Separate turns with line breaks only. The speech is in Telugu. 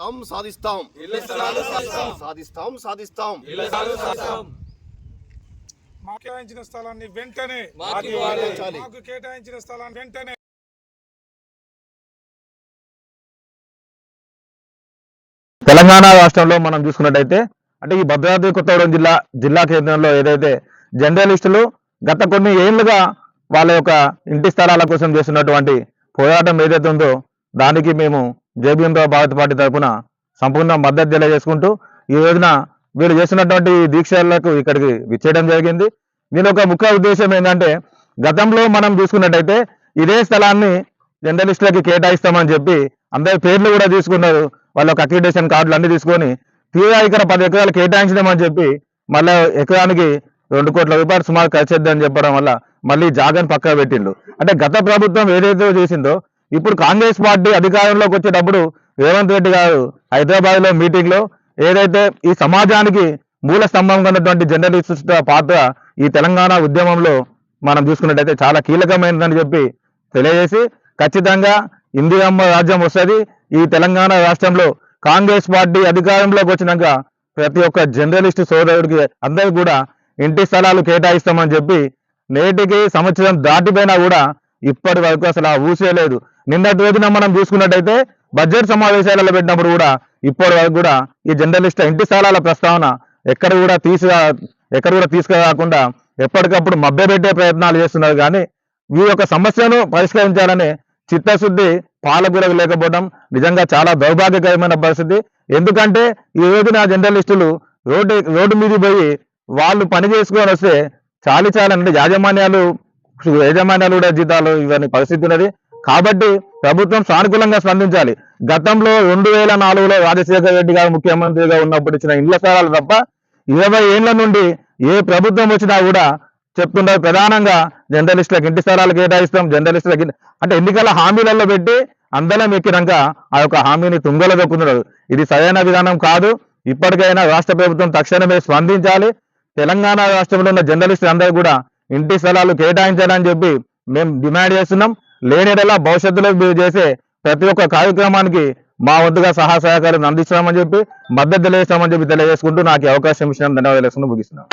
సాధిస్తాం సాధిస్తాం. సాధిస్తాం. సాధిస్తాం
మాకు కేటాయించిన స్థలాన్ని వెంటనే. మాకు కేటాయించిన స్థలాన్ని వెంటనే
తెలంగాణ రాష్ట్రంలో మనం చూసుకున్నట్టయితే అంటే ఈ భద్రాద్రి కొత్తగూడెం జిల్లా జిల్లా కేంద్రంలో ఏదైతే జర్నలిస్టులు గత కొన్ని ఏళ్ళుగా వాళ్ళ యొక్క ఇంటి స్థలాల కోసం చేస్తున్నటువంటి పోరాటం ఏదైతే ఉందో దానికి మేము జేబీఎంరావు భారత పార్టీ తరఫున సంపూర్ణ మద్దతు తెలియజేసుకుంటూ ఈ రోజున వీళ్ళు చేస్తున్నటువంటి దీక్షలకు ఇక్కడికి విచ్చేయడం జరిగింది. దీని ఒక ముఖ్య ఉద్దేశం ఏంటంటే గతంలో మనం చూసుకున్నట్టయితే ఇదే స్థలాన్ని జర్నలిస్టులకి కేటాయిస్తామని చెప్పి అందరి పేర్లు కూడా తీసుకున్నారు. వాళ్ళ ఒక అక్రిడేషన్ కార్డులు అన్ని తీసుకొని తీరా ఇక్కడ పది ఎకరాలు కేటాయించడం అని చెప్పి మళ్ళీ ఎకరానికి రెండు కోట్ల రూపాయలు సుమారు ఖర్చు చేద్దని చెప్పడం వల్ల మళ్ళీ జాగన్ పక్కన పెట్టిండు అంటే గత ప్రభుత్వం ఏదైతే చేసిందో ఇప్పుడు కాంగ్రెస్ పార్టీ అధికారంలోకి వచ్చేటప్పుడు రేవంత్ రెడ్డి గారు హైదరాబాద్లో మీటింగ్లో ఏదైతే ఈ సమాజానికి మూల స్తంభంగా ఉన్నటువంటి జర్నలిస్ట్ పాత్ర ఈ తెలంగాణ ఉద్యమంలో మనం చూసుకున్నట్టయితే చాలా కీలకమైనదని చెప్పి తెలియజేసి ఖచ్చితంగా ఇందిరమ్మ రాజ్యం వస్తుంది. ఈ తెలంగాణ రాష్ట్రంలో కాంగ్రెస్ పార్టీ అధికారంలోకి వచ్చినాక ప్రతి ఒక్క జర్నలిస్ట్ సోదరుడికి అందరికి కూడా ఇంటి స్థలాలు కేటాయిస్తామని చెప్పి నేటికి సంవత్సరం దాటిపోయినా కూడా ఇప్పటి వరకు అసలు ఆ ఊసే లేదు. నిన్నటి రోజున మనం చూసుకున్నట్టయితే బడ్జెట్ సమావేశాలలో పెట్టినప్పుడు కూడా ఇప్పటి వరకు కూడా ఈ జర్నలిస్ట్ ఇంటి స్థలాల ప్రస్తావన ఎక్కడ కూడా తీసుకు ఎక్కడ కూడా తీసుకురాకుండా ఎప్పటికప్పుడు మభ్యపెట్టే ప్రయత్నాలు చేస్తున్నారు. కానీ ఈ యొక్క సమస్యను పరిష్కరించాలని చిత్తశుద్ధి పాలకులకు లేకపోవడం నిజంగా చాలా దౌర్భాగ్యకరమైన పరిస్థితి. ఎందుకంటే ఈ రోజున జర్నలిస్టులు రోడ్డు రోడ్డు మీద పోయి వాళ్ళు పని చేసుకొని వస్తే చాలి చాలంటే యాజమాన్యాలు యాజమాన్యాలు కూడా జీతాలు ఇవన్నీ పరిస్థితి ఉన్నది. కాబట్టి ప్రభుత్వం సానుకూలంగా స్పందించాలి. గతంలో రెండు వేల నాలుగులో రాజశేఖర రెడ్డి గారు ముఖ్యమంత్రిగా ఉన్నప్పుడు ఇచ్చిన ఇళ్ళ స్థలాలు తప్ప ఇరవై ఏళ్ళ నుండి ఏ ప్రభుత్వం వచ్చినా కూడా చెప్తున్నారు ప్రధానంగా జర్నలిస్టులకు ఇంటి స్థలాలు కేటాయిస్తాం. జర్నలిస్టులకి అంటే ఎన్నికల హామీలలో పెట్టి అందరం ఎక్కినాక ఆ యొక్క హామీని తుంగలో దొక్కుతున్నారు. ఇది సరైన విధానం కాదు. ఇప్పటికైనా రాష్ట్ర ప్రభుత్వం తక్షణమే స్పందించాలి. తెలంగాణ రాష్ట్రంలో ఉన్న జర్నలిస్టులు అందరూ కూడా ఇంటి స్థలాలు కేటాయించాలని చెప్పి మేము డిమాండ్ చేస్తున్నాం. లేనిడలా భవిష్యత్తులో మీరు చేసే ప్రతి ఒక్క కార్యక్రమానికి మా వద్దుగా సహాయ సహకారం అందిస్తామని చెప్పి మద్దతు తెలియజేస్తామని చెప్పి తెలియజేసుకుంటూ నాకు అవకాశం ఇచ్చిన ధన్యవాదాలు ముగిస్తున్నాను.